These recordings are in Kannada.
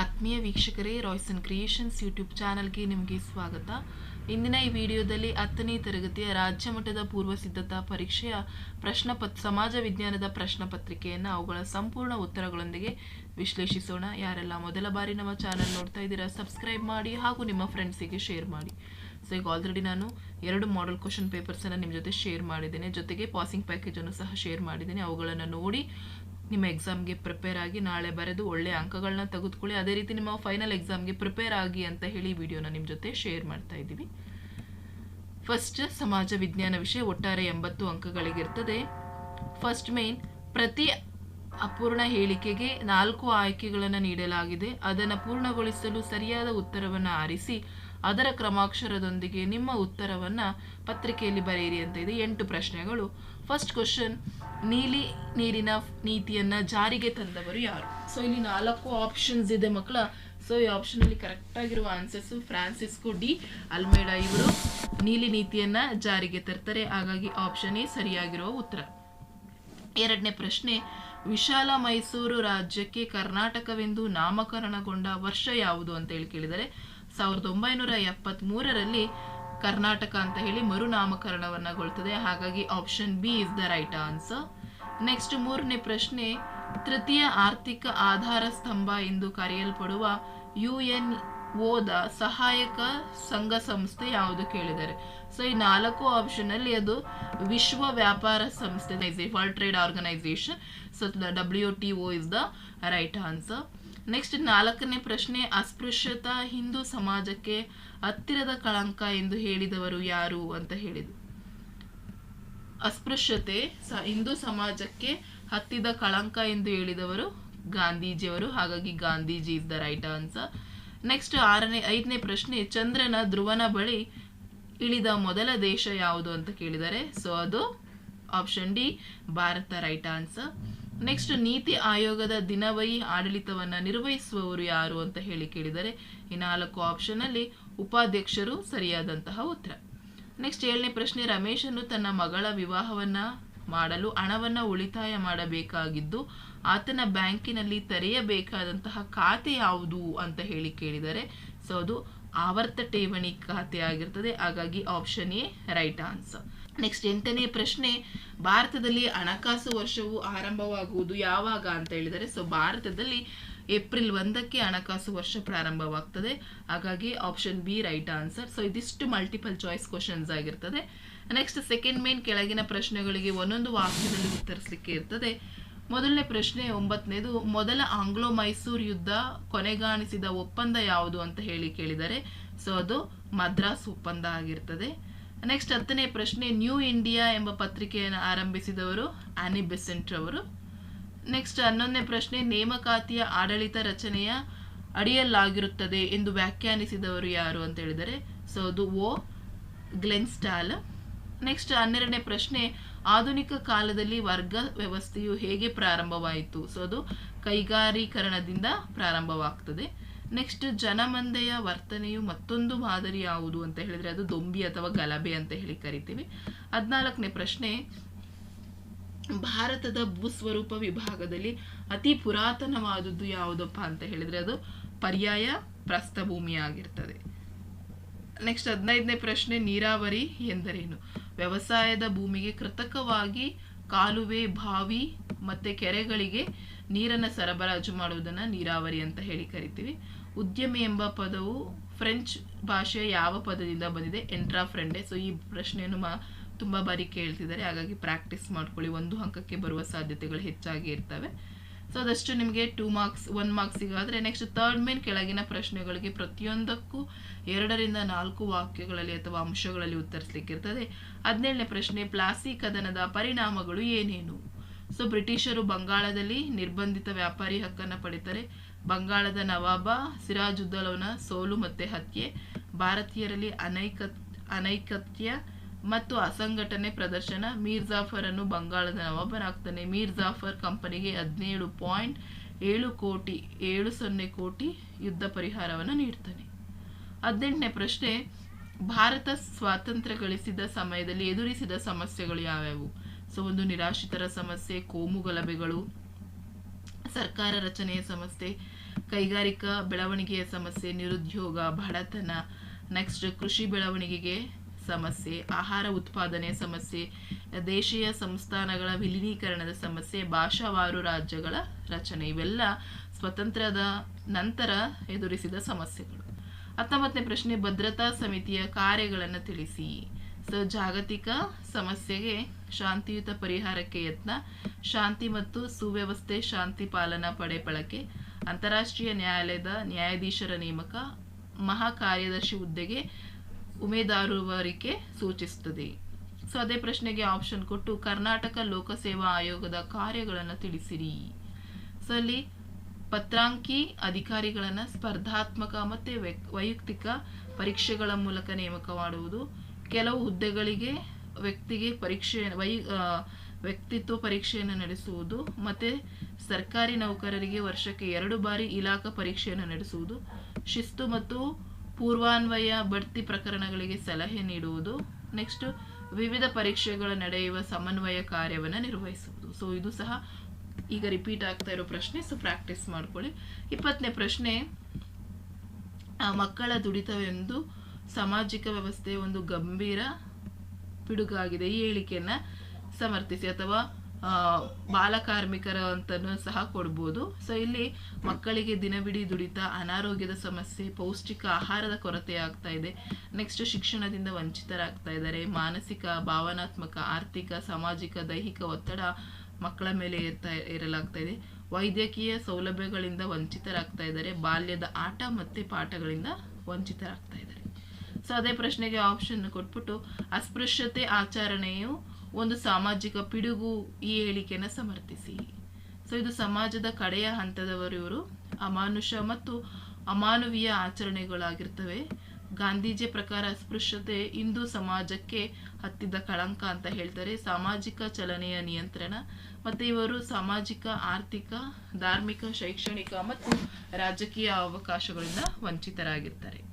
ಆತ್ಮೀಯ ವೀಕ್ಷಕರೇ ರಾಯ್ಸನ್ ಕ್ರಿಯೇಷನ್ಸ್ ಯೂಟ್ಯೂಬ್ ಚಾನಲ್ಗೆ ನಿಮಗೆ ಸ್ವಾಗತ. ಇಂದಿನ ಈ ವಿಡಿಯೋದಲ್ಲಿ ಹತ್ತನೇ ತರಗತಿಯ ರಾಜ್ಯ ಮಟ್ಟದ ಪೂರ್ವ ಸಿದ್ಧತಾ ಪರೀಕ್ಷೆಯ ಪ್ರಶ್ನ ಪತ್, ಸಮಾಜ ವಿಜ್ಞಾನದ ಪ್ರಶ್ನೆ ಪತ್ರಿಕೆಯನ್ನು ಅವುಗಳ ಸಂಪೂರ್ಣ ಉತ್ತರಗಳೊಂದಿಗೆ ವಿಶ್ಲೇಷಿಸೋಣ. ಯಾರೆಲ್ಲ ಮೊದಲ ಬಾರಿ ನಮ್ಮ ಚಾನಲ್ ನೋಡ್ತಾ ಇದ್ದೀರಾ ಸಬ್ಸ್ಕ್ರೈಬ್ ಮಾಡಿ ಹಾಗೂ ನಿಮ್ಮ ಫ್ರೆಂಡ್ಸಿಗೆ ಶೇರ್ ಮಾಡಿ. ಸೊ ಈಗ ಆಲ್ರೆಡಿ ನಾನು ಎರಡು ಮಾಡೆಲ್ ಕ್ವಶನ್ ಪೇಪರ್ಸನ್ನು ನಿಮ್ಮ ಜೊತೆ ಶೇರ್ ಮಾಡಿದ್ದೇನೆ. ಜೊತೆಗೆ ಪಾಸಿಂಗ್ ಪ್ಯಾಕೇಜನ್ನು ಸಹ ಶೇರ್ ಮಾಡಿದ್ದೇನೆ. ಅವುಗಳನ್ನು ನೋಡಿ ನಿಮ್ಮ ಎಕ್ಸಾಮ್ಗೆ ಪ್ರಿಪೇರ್ ಆಗಿ ನಾಳೆ ಬರೆದು ಒಳ್ಳೆಯ ಅಂಕಗಳನ್ನ ತೆಗೆದುಕೊಳ್ಳಿ. ಅದೇ ರೀತಿ ನಿಮ್ಮ ಫೈನಲ್ ಎಕ್ಸಾಮ್ಗೆ ಪ್ರಿಪೇರ್ ಆಗಿ ಅಂತ ಹೇಳಿ ವಿಡಿಯೋನ ನಿಮ್ಮ ಜೊತೆ ಶೇರ್ ಮಾಡ್ತಾ ಇದ್ದೀವಿ. ಫಸ್ಟ್ ಸಮಾಜ ವಿಜ್ಞಾನ ವಿಷಯ ಒಟ್ಟಾರೆ ಎಂಬತ್ತು ಅಂಕಗಳಿಗಿರ್ತದೆ. ಫಸ್ಟ್ ಮೇನ್ ಪ್ರತಿ ಅಪೂರ್ಣ ಹೇಳಿಕೆಗೆ ನಾಲ್ಕು ಆಯ್ಕೆಗಳನ್ನು ನೀಡಲಾಗಿದೆ. ಅದನ್ನು ಪೂರ್ಣಗೊಳಿಸಲು ಸರಿಯಾದ ಉತ್ತರವನ್ನು ಆರಿಸಿ, ಅದರ ಕ್ರಮಾಕ್ಷರದೊಂದಿಗೆ ನಿಮ್ಮ ಉತ್ತರವನ್ನು ಪತ್ರಿಕೆಯಲ್ಲಿ ಬರೆಯಿರಿ ಅಂತ ಇದೆ ಎಂಟು ಪ್ರಶ್ನೆಗಳು. ಫಸ್ಟ್ ಕ್ವಶನ್ ನೀಲಿ ನೀರಿನ ನೀತಿಯನ್ನ ಜಾರಿಗೆ ತಂದವರು ಯಾರು? ಸೊ ಇಲ್ಲಿ ನಾಲ್ಕು ಆಪ್ಷನ್ಸ್ ಇದೆ ಮಕ್ಕಳ. ಸೊ ಈ ಆಪ್ಷನ್ ಅಲ್ಲಿ ಕರೆಕ್ಟ್ ಆಗಿರುವ ಆನ್ಸರ್ಸ್ ಫ್ರಾನ್ಸಿಸ್ಕೋ ಡಿ ಅಲ್ಮೇಡ ಇವರು ನೀಲಿ ನೀತಿಯನ್ನ ಜಾರಿಗೆ ತರ್ತಾರೆ. ಹಾಗಾಗಿ ಆಪ್ಷನ್ ಎ ಸರಿಯಾಗಿರುವ ಉತ್ತರ. ಎರಡನೇ ಪ್ರಶ್ನೆ, ವಿಶಾಲ ಮೈಸೂರು ರಾಜ್ಯಕ್ಕೆ ಕರ್ನಾಟಕವೆಂದು ನಾಮಕರಣಗೊಂಡ ವರ್ಷ ಯಾವುದು ಅಂತ ಹೇಳಿ ಕೇಳಿದರೆ, ಸಾವಿರದ ಒಂಬೈನೂರ ಎಪ್ಪತ್ತ್ ಮೂರರಲ್ಲಿ ಕರ್ನಾಟಕ ಅಂತ ಹೇಳಿ ಮರುನಾಮಕರಣವನ್ನಗೊಳ್ತದೆ ಹಾಗಾಗಿ option B is the right answer next ಮೂರನೇ ಪ್ರಶ್ನೆ, ತೃತೀಯ ಆರ್ಥಿಕ ಆಧಾರ ಸ್ತಂಭ ಎಂದು ಕರೆಯಲ್ಪಡುವ ಯು ಎನ್ ಓದ ಸಹಾಯಕ ಸಂಘ ಸಂಸ್ಥೆ ಯಾವುದು ಕೇಳಿದ್ದಾರೆ ಸೊ ಈ ನಾಲ್ಕು ಆಪ್ಷನ್ ಅಲ್ಲಿ ಅದು ವಿಶ್ವ ವ್ಯಾಪಾರ ಸಂಸ್ಥೆ world trade organisation so W T O is the right answer next ನಾಲ್ಕನೇ ಪ್ರಶ್ನೆ, ಅಸ್ಪೃಶ್ಯತಾ ಹಿಂದೂ ಸಮಾಜಕ್ಕೆ ಹತ್ತಿರದ ಕಳಂಕ ಎಂದು ಹೇಳಿದವರು ಯಾರು ಅಂತ ಹೇಳಿದ್ರು. ಅಸ್ಪೃಶ್ಯತೆ ಸ ಹಿಂದೂ ಸಮಾಜಕ್ಕೆ ಹತ್ತಿದ ಕಳಂಕ ಎಂದು ಹೇಳಿದವರು ಗಾಂಧೀಜಿಯವರು. ಹಾಗಾಗಿ Gandhiji is right answer. Next ಆರನೇ, ಐದನೇ ಪ್ರಶ್ನೆ, ಚಂದ್ರನ ಧ್ರುವನ ಬಳಿ ಇಳಿದ ಮೊದಲ ದೇಶ ಯಾವುದು ಅಂತ ಕೇಳಿದರೆ, ಸೊ ಅದು option D, Bharat right answer. Next ನೀತಿ ಆಯೋಗದ ದಿನವೈ ಆಡಳಿತವನ್ನ ನಿರ್ವಹಿಸುವವರು ಯಾರು ಅಂತ ಹೇಳಿ ಕೇಳಿದರೆ, ಈ ನಾಲ್ಕು ಆಪ್ಷನ್ ಅಲ್ಲಿ ಉಪಾಧ್ಯಕ್ಷರು ಸರಿಯಾದಂತಹ ಉತ್ತರ. ನೆಕ್ಸ್ಟ್ ಏಳನೇ ಪ್ರಶ್ನೆ, ರಮೇಶನು ತನ್ನ ಮಗಳ ವಿವಾಹವನ್ನ ಮಾಡಲು ಹಣವನ್ನ ಉಳಿತಾಯ ಮಾಡಬೇಕಾಗಿದ್ದು, ಆತನ ಬ್ಯಾಂಕಿನಲ್ಲಿ ತೆರೆಯಬೇಕಾದಂತಹ ಖಾತೆ ಯಾವುದು ಅಂತ ಹೇಳಿ ಕೇಳಿದರೆ, ಸೊ ಅದು ಆವರ್ತ ಠೇವಣಿ ಖಾತೆ ಆಗಿರ್ತದೆ. ಹಾಗಾಗಿ option A right answer next ಎಂಟನೇ ಪ್ರಶ್ನೆ, ಭಾರತದಲ್ಲಿ ಹಣಕಾಸು ವರ್ಷವು ಆರಂಭವಾಗುವುದು ಯಾವಾಗ ಅಂತ ಹೇಳಿದರೆ, ಸೊ ಭಾರತದಲ್ಲಿ ಏಪ್ರಿಲ್ ಒಂದಕ್ಕೆ ಹಣಕಾಸು ವರ್ಷ ಪ್ರಾರಂಭವಾಗ್ತದೆ. ಹಾಗಾಗಿ option B right answer so ಇದಿಷ್ಟು ಮಲ್ಟಿಪಲ್ ಚಾಯ್ಸ್ ಕ್ವಶನ್ಸ್ ಆಗಿರ್ತದೆ. ನೆಕ್ಸ್ಟ್ ಸೆಕೆಂಡ್ ಮೇನ್ ಕೆಳಗಿನ ಪ್ರಶ್ನೆಗಳಿಗೆ ಒಂದೊಂದು ವಾಕ್ಯದಲ್ಲಿ ಉತ್ತರಿಸಲಿಕ್ಕೆ ಇರ್ತದೆ. ಮೊದಲನೇ ಪ್ರಶ್ನೆ ಒಂಬತ್ತನೇದು, ಮೊದಲ ಆಂಗ್ಲೋ ಮೈಸೂರು ಯುದ್ಧ ಕೊನೆಗಾಣಿಸಿದ ಒಪ್ಪಂದ ಯಾವುದು ಅಂತ ಹೇಳಿ ಕೇಳಿದರೆ, ಸೊ, ಅದು ಮದ್ರಾಸ್ ಒಪ್ಪಂದ ಆಗಿರ್ತದೆ. ನೆಕ್ಸ್ಟ್ ಹತ್ತನೇ ಪ್ರಶ್ನೆ ನ್ಯೂ ಇಂಡಿಯಾ ಎಂಬ ಪತ್ರಿಕೆಯನ್ನು ಆರಂಭಿಸಿದವರು ಆನಿ ಬೆಸೆಂಟ್ ಅವರು ನೆಕ್ಸ್ಟ್ ಹನ್ನೊಂದನೇ ಪ್ರಶ್ನೆ, ನೇಮಕಾತಿಯ ಆಡಳಿತ ರಚನೆಯ ಅಡಿಯಲ್ಲಾಗಿರುತ್ತದೆ ಎಂದು ವ್ಯಾಖ್ಯಾನಿಸಿದವರು ಯಾರು ಅಂತ ಹೇಳಿದರೆ ಸೊ ಅದು ಓ ಗ್ಲೆನ್ಸ್ಟಾಲ್ ನೆಕ್ಸ್ಟ್ ಹನ್ನೆರಡನೇ ಪ್ರಶ್ನೆ, ಆಧುನಿಕ ಕಾಲದಲ್ಲಿ ವರ್ಗ ವ್ಯವಸ್ಥೆಯು ಹೇಗೆ ಪ್ರಾರಂಭವಾಯಿತು? ಸೊ ಅದು ಕೈಗಾರೀಕರಣದಿಂದ ಪ್ರಾರಂಭವಾಗ್ತದೆ. ನೆಕ್ಸ್ಟ್ ಜನಮಂದೆಯ ವರ್ತನೆಯು ಮತ್ತೊಂದು ಮಾದರಿ ಯಾವುದು ಅಂತ ಹೇಳಿದರೆ, ಅದು ದೊಂಬಿ ಅಥವಾ ಗಲಭೆ ಅಂತ ಹೇಳಿ ಕರಿತೀವಿ. ಹದಿನಾಲ್ಕನೇ ಪ್ರಶ್ನೆ ಭಾರತದ ಭೂಸ್ವರೂಪ ವಿಭಾಗದಲ್ಲಿ ಅತಿ ಪುರಾತನವಾದದ್ದು ಯಾವುದಪ್ಪ ಅಂತ ಹೇಳಿದ್ರೆ ಅದು ಪರ್ಯಾಯ ಪ್ರಸ್ಥಭೂಮಿ ಆಗಿರ್ತದೆ ನೆಕ್ಸ್ಟ್ ಹದಿನೈದನೇ ಪ್ರಶ್ನೆ, ನೀರಾವರಿ ಎಂದರೇನು? ವ್ಯವಸಾಯದ ಭೂಮಿಗೆ ಕೃತಕವಾಗಿ ಕಾಲುವೆ, ಬಾವಿ ಮತ್ತೆ ಕೆರೆಗಳಿಗೆ ನೀರನ್ನು ಸರಬರಾಜು ಮಾಡುವುದನ್ನು ನೀರಾವರಿ ಅಂತ ಹೇಳಿ ಕರಿತೀವಿ. ಉದ್ಯಮಿ ಎಂಬ ಪದವು ಫ್ರೆಂಚ್ ಭಾಷೆಯ ಯಾವ ಪದದಿಂದ ಬಂದಿದೆ? ಎಂಟ್ರಾ ಫ್ರೆಂಡೆ ಸೊ ಈ ಪ್ರಶ್ನೆಯನ್ನು ಮಾ ತುಂಬ ಬಾರಿ ಕೇಳ್ತಿದ್ದಾರೆ. ಹಾಗಾಗಿ ಪ್ರಾಕ್ಟೀಸ್ ಮಾಡ್ಕೊಳ್ಳಿ. ಒಂದು ಅಂಕಕ್ಕೆ ಬರುವ ಸಾಧ್ಯತೆಗಳು ಹೆಚ್ಚಾಗಿ ಇರ್ತವೆ. ಸೊ ಅದಷ್ಟು ನಿಮಗೆ ಟೂ ಮಾರ್ಕ್ಸ್ ಒನ್ ಮಾರ್ಕ್ಸಿಗಾದರೆ ನೆಕ್ಸ್ಟ್ ತರ್ಡ್ ಮೇನ್ ಕೆಳಗಿನ ಪ್ರಶ್ನೆಗಳಿಗೆ ಪ್ರತಿಯೊಂದಕ್ಕೂ ಎರಡರಿಂದ ನಾಲ್ಕು ವಾಕ್ಯಗಳಲ್ಲಿ ಅಥವಾ ಅಂಶಗಳಲ್ಲಿ ಉತ್ತರಿಸಲಿಕ್ಕೆ ಇರ್ತದೆ. ಹದಿನೇಳನೇ ಪ್ರಶ್ನೆ ಪ್ಲಾಸಿ ಕದನದ ಪರಿಣಾಮಗಳು ಏನೇನು? ಸೊ ಬ್ರಿಟಿಷರು ಬಂಗಾಳದಲ್ಲಿ ನಿರ್ಬಂಧಿತ ವ್ಯಾಪಾರಿ ಹಕ್ಕನ್ನು ಪಡಿತಾರೆ. ಬಂಗಾಳದ ನವಾಬ ಸಿರಾಜುದ್ದೌಲನ, ಸೋಲು ಮತ್ತೆ ಹತ್ಯೆ, ಭಾರತೀಯರಲ್ಲಿ ಅನೈಕ, ಅನೈಕತ್ಯ ಮತ್ತು ಅಸಂಘಟನೆ ಪ್ರದರ್ಶನ, ಮೀರ್ ಜಾಫರನ್ನು ಬಂಗಾಳದ ನವಾಬನಾಗ್ತಾನೆ. ಮೀರ್ ಜಾಫರ್ ಕಂಪನಿಗೆ ಹದಿನೇಳು ಪಾಯಿಂಟ್ ಏಳು ಕೋಟಿ, ಏಳು ಸೊನ್ನೆ ಕೋಟಿ ಯುದ್ಧ ಪರಿಹಾರವನ್ನು ನೀಡ್ತಾನೆ. ಹದಿನೆಂಟನೇ ಪ್ರಶ್ನೆ, ಭಾರತ ಸ್ವಾತಂತ್ರ್ಯ ಗಳಿಸಿದ ಸಮಯದಲ್ಲಿ ಎದುರಿಸಿದ ಸಮಸ್ಯೆಗಳು ಯಾವ್ಯಾವು? ಸೊ, ಒಂದು ನಿರಾಶ್ರಿತರ ಸಮಸ್ಯೆ ಕೋಮು ಗಲಭೆಗಳು ಸರ್ಕಾರ ರಚನೆಯ ಸಮಸ್ಯೆ, ಕೈಗಾರಿಕಾ ಬೆಳವಣಿಗೆಯ ಸಮಸ್ಯೆ, ನಿರುದ್ಯೋಗ, ಬಡತನ ನೆಕ್ಸ್ಟ್ ಕೃಷಿ ಬೆಳವಣಿಗೆಗೆ ಸಮಸ್ಯೆ, ಆಹಾರ ಉತ್ಪಾದನೆ ಸಮಸ್ಯೆ, ದೇಶೀಯ ಸಂಸ್ಥಾನಗಳ ವಿಲೀನೀಕರಣದ ಸಮಸ್ಯೆ, ಭಾಷಾವಾರು ರಾಜ್ಯಗಳ ರಚನೆ ಇವೆಲ್ಲ ಸ್ವತಂತ್ರದ ನಂತರ ಎದುರಿಸಿದ ಸಮಸ್ಯೆಗಳು. ಹತ್ತೊಂಬತ್ತನೇ ಪ್ರಶ್ನೆ, ಭದ್ರತಾ ಸಮಿತಿಯ ಕಾರ್ಯಗಳನ್ನು ತಿಳಿಸಿ. ಜಾಗತಿಕ ಸಮಸ್ಯೆಗೆ ಶಾಂತಿಯುತ ಪರಿಹಾರಕ್ಕೆ ಯತ್ನ, ಶಾಂತಿ ಮತ್ತು ಸುವ್ಯವಸ್ಥೆ, ಶಾಂತಿ ಪಾಲನಾ ಪಡೆ ಬಳಕೆ, ಅಂತಾರಾಷ್ಟ್ರೀಯ ನ್ಯಾಯಾಲಯದ ನ್ಯಾಯಾಧೀಶರ ನೇಮಕ ಮಹಾ ಕಾರ್ಯದರ್ಶಿ ಹುದ್ದೆಗೆ ಉಮೇದಾರುವರಿಕೆ ಸೂಚಿಸುತ್ತದೆ. ಸೊ, ಅದೇ ಪ್ರಶ್ನೆಗೆ ಆಪ್ಷನ್ ಕೊಟ್ಟು ಕರ್ನಾಟಕ ಲೋಕಸೇವಾ ಆಯೋಗದ ಕಾರ್ಯಗಳನ್ನು ತಿಳಿಸಿರಿ. ಸೊ, ಅಲ್ಲಿ ಪತ್ರಾಂಕಿ ಅಧಿಕಾರಿಗಳನ್ನು ಸ್ಪರ್ಧಾತ್ಮಕ ಮತ್ತು ವೈಯಕ್ತಿಕ ಪರೀಕ್ಷೆಗಳ ಮೂಲಕ ನೇಮಕ ಮಾಡುವುದು ಕೆಲವು ಹುದ್ದೆಗಳಿಗೆ ವ್ಯಕ್ತಿಗೆ ಪರೀಕ್ಷೆ, ವೈ ವ್ಯಕ್ತಿತ್ವ ಪರೀಕ್ಷೆಯನ್ನು ನಡೆಸುವುದು ಮತ್ತು ಸರ್ಕಾರಿ ನೌಕರರಿಗೆ ವರ್ಷಕ್ಕೆ ಎರಡು ಬಾರಿ ಇಲಾಖಾ ಪರೀಕ್ಷೆಯನ್ನು ನಡೆಸುವುದು, ಶಿಸ್ತು ಮತ್ತು ಪೂರ್ವಾನ್ವಯ ಬಡ್ತಿ ಪ್ರಕರಣಗಳಿಗೆ ಸಲಹೆ ನೀಡುವುದು, ನೆಕ್ಸ್ಟ್ ವಿವಿಧ ಪರೀಕ್ಷೆಗಳ ನಡೆಯುವ ಸಮನ್ವಯ ಕಾರ್ಯವನ್ನು ನಿರ್ವಹಿಸುವುದು. ಸೊ ಇದು ಸಹ ಈಗ ರಿಪೀಟ್ ಆಗ್ತಾ ಇರೋ ಪ್ರಶ್ನೆ ಸೊ ಪ್ರಾಕ್ಟೀಸ್ ಮಾಡ್ಕೊಳ್ಳಿ. ಇಪ್ಪತ್ತನೇ ಪ್ರಶ್ನೆ ಮಕ್ಕಳ ದುಡಿತವೆಂದು ಸಾಮಾಜಿಕ ವ್ಯವಸ್ಥೆ ಒಂದು ಗಂಭೀರ ಪಿಡುಗಾಗಿದೆ. ಈ ಹೇಳಿಕೆಯನ್ನ ಸಮರ್ಥಿಸಿ ಅಥವಾ ಬಾಲಕಾರ್ಮಿಕರ ಅಂತನೂ ಸಹ ಕೊಡ್ಬೋದು. ಸೊ ಇಲ್ಲಿ ಮಕ್ಕಳಿಗೆ ದಿನವಿಡೀ ದುಡಿತ, ಅನಾರೋಗ್ಯದ ಸಮಸ್ಯೆ, ಪೌಷ್ಟಿಕ ಆಹಾರದ ಕೊರತೆ ಆಗ್ತಾ ಇದೆ. ನೆಕ್ಸ್ಟ್ ಶಿಕ್ಷಣದಿಂದ ವಂಚಿತರಾಗ್ತಾ ಇದ್ದಾರೆ. ಮಾನಸಿಕ, ಭಾವನಾತ್ಮಕ, ಆರ್ಥಿಕ, ಸಾಮಾಜಿಕ, ದೈಹಿಕ ಒತ್ತಡ ಮಕ್ಕಳ ಮೇಲೆ ಇರ್ತಾ ಇರಲಾಗ್ತಾ ಇದೆ. ವೈದ್ಯಕೀಯ ಸೌಲಭ್ಯಗಳಿಂದ ವಂಚಿತರಾಗ್ತಾ ಇದ್ದಾರೆ. ಬಾಲ್ಯದ ಆಟ ಮತ್ತು ಪಾಠಗಳಿಂದ ವಂಚಿತರಾಗ್ತಾ ಇದ್ದಾರೆ. ಸೊ ಅದೇ ಪ್ರಶ್ನೆಗೆ ಆಪ್ಷನ್ ಕೊಟ್ಬಿಟ್ಟು ಅಸ್ಪೃಶ್ಯತೆ ಆಚರಣೆಯು ಒಂದು ಸಾಮಾಜಿಕ ಪಿಡುಗು ಈ ಹೇಳಿಕೆಯನ್ನು ಸಮರ್ಥಿಸಿ. ಸೊ ಇದು ಸಮಾಜದ ಕಡೆಯ ಹಂತದವರು ಇವರು. ಅಮಾನುಷ ಮತ್ತು ಅಮಾನವೀಯ ಆಚರಣೆಗಳಾಗಿರ್ತವೆ. ಗಾಂಧೀಜಿ ಪ್ರಕಾರ ಅಸ್ಪೃಶ್ಯತೆ ಇಂದು ಸಮಾಜಕ್ಕೆ ಹತ್ತಿದ ಕಳಂಕ ಅಂತ ಹೇಳ್ತಾರೆ. ಸಾಮಾಜಿಕ ಚಲನೆಯ ನಿಯಂತ್ರಣ ಮತ್ತು ಇವರು ಸಾಮಾಜಿಕ, ಆರ್ಥಿಕ, ಧಾರ್ಮಿಕ, ಶೈಕ್ಷಣಿಕ ಮತ್ತು ರಾಜಕೀಯ ಅವಕಾಶಗಳಿಂದ ವಂಚಿತರಾಗಿರ್ತಾರೆ.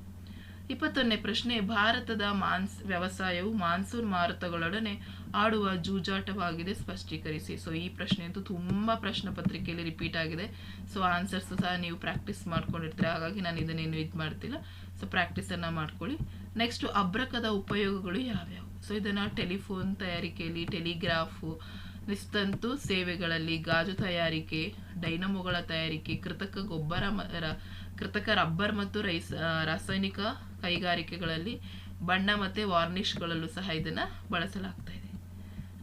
ಇಪ್ಪತ್ತೊಂದನೇ ಪ್ರಶ್ನೆ, ಭಾರತದ ಮಾನ್ಸ್, ವ್ಯವಸಾಯವು ಮಾನ್ಸೂನ್ ಮಾರುತಗಳೊಡನೆ ಆಡುವ ಜೂಜಾಟವಾಗಿದೆ, ಸ್ಪಷ್ಟೀಕರಿಸಿ. ಸೊ ಈ ಪ್ರಶ್ನೆ ಅಂತೂ ತುಂಬ ಪ್ರಶ್ನೆ ಪತ್ರಿಕೆಯಲ್ಲಿ ರಿಪೀಟ್ ಆಗಿದೆ. ಸೊ ಆನ್ಸರ್ಸ್ ಸಹ ನೀವು ಪ್ರಾಕ್ಟೀಸ್ ಮಾಡ್ಕೊಂಡಿರ್ತೀರ. ಹಾಗಾಗಿ ನಾನು ಇದನ್ನೇನು ಇದು ಮಾಡ್ತಿಲ್ಲ. ಸೊ ಪ್ರಾಕ್ಟೀಸನ್ನು ಮಾಡ್ಕೊಳ್ಳಿ. ನೆಕ್ಸ್ಟು ಅಬ್ರಕದ ಉಪಯೋಗಗಳು ಯಾವ್ಯಾವು? ಸೊ ಇದನ್ನು ಟೆಲಿಫೋನ್ ತಯಾರಿಕೆಯಲ್ಲಿ, ಟೆಲಿಗ್ರಾಫು ನಿಸ್ತಂತು ಸೇವೆಗಳಲ್ಲಿ ಗಾಜು ತಯಾರಿಕೆ, ಡೈನಮೋಗಳ ತಯಾರಿಕೆ, ಕೃತಕ ಗೊಬ್ಬರ ಕೃತಕ ರಬ್ಬರ್ ಮತ್ತು ರೈಸ್ ರಾಸಾಯನಿಕ ಕೈಗಾರಿಕೆಗಳಲ್ಲಿ ಬಣ್ಣ ಮತ್ತು ವಾರ್ನಿಷ್ಗಳಲ್ಲೂ ಸಹ ಇದನ್ನು ಬಳಸಲಾಗ್ತಾ ಇದೆ.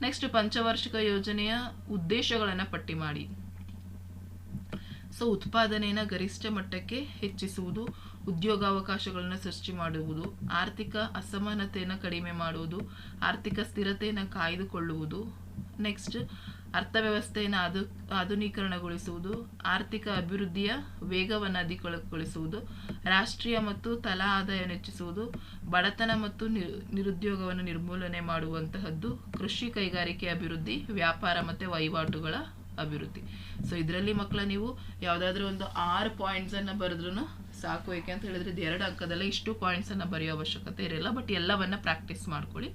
ನೆಕ್ಸ್ಟ್ ಪಂಚವಾರ್ಷಿಕ ಯೋಜನೆಯ ಉದ್ದೇಶಗಳನ್ನು ಪಟ್ಟಿ ಮಾಡಿ. ಸೊ, ಉತ್ಪಾದನೆಯನ್ನು ಗರಿಷ್ಠ ಮಟ್ಟಕ್ಕೆ ಹೆಚ್ಚಿಸುವುದು, ಉದ್ಯೋಗಾವಕಾಶಗಳನ್ನು ಸೃಷ್ಟಿ ಮಾಡುವುದು, ಆರ್ಥಿಕ ಅಸಮಾನತೆಯನ್ನು ಕಡಿಮೆ ಮಾಡುವುದು, ಆರ್ಥಿಕ ಸ್ಥಿರತೆಯನ್ನು ಕಾಯ್ದುಕೊಳ್ಳುವುದು ನೆಕ್ಸ್ಟ್ ಅರ್ಥವ್ಯವಸ್ಥೆಯನ್ನು ಅದು ಆಧುನೀಕರಣಗೊಳಿಸುವುದು, ಆರ್ಥಿಕ ಅಭಿವೃದ್ಧಿಯ ವೇಗವನ್ನು ಅಧಿಕಗೊಳಿಸುವುದು, ರಾಷ್ಟ್ರೀಯ ಮತ್ತು ತಲಾ ಆದಾಯ ಹೆಚ್ಚಿಸುವುದು, ಬಡತನ ಮತ್ತು ನಿರು, ನಿರುದ್ಯೋಗವನ್ನು ನಿರ್ಮೂಲನೆ ಮಾಡುವಂತಹದ್ದು, ಕೃಷಿ ಕೈಗಾರಿಕೆ ಅಭಿವೃದ್ಧಿ, ವ್ಯಾಪಾರ ಮತ್ತು ವಹಿವಾಟುಗಳ ಅಭಿವೃದ್ಧಿ. ಸೊ ಇದರಲ್ಲಿ ಮಕ್ಕಳ ನೀವು ಯಾವುದಾದ್ರೂ ಒಂದು ಆರು ಪಾಯಿಂಟ್ಸನ್ನು ಬರೆದ್ರೂ ಸಾಕು. ಏಕೆ ಅಂತ ಹೇಳಿದ್ರೆ, ಇದು ಎರಡು ಅಂಕದಲ್ಲೇ ಇಷ್ಟು ಪಾಯಿಂಟ್ಸನ್ನು ಬರೆಯೋ ಅವಶ್ಯಕತೆ ಇರಲ್ಲ ಬಟ್ ಎಲ್ಲವನ್ನ ಪ್ರಾಕ್ಟೀಸ್ ಮಾಡ್ಕೊಳ್ಳಿ.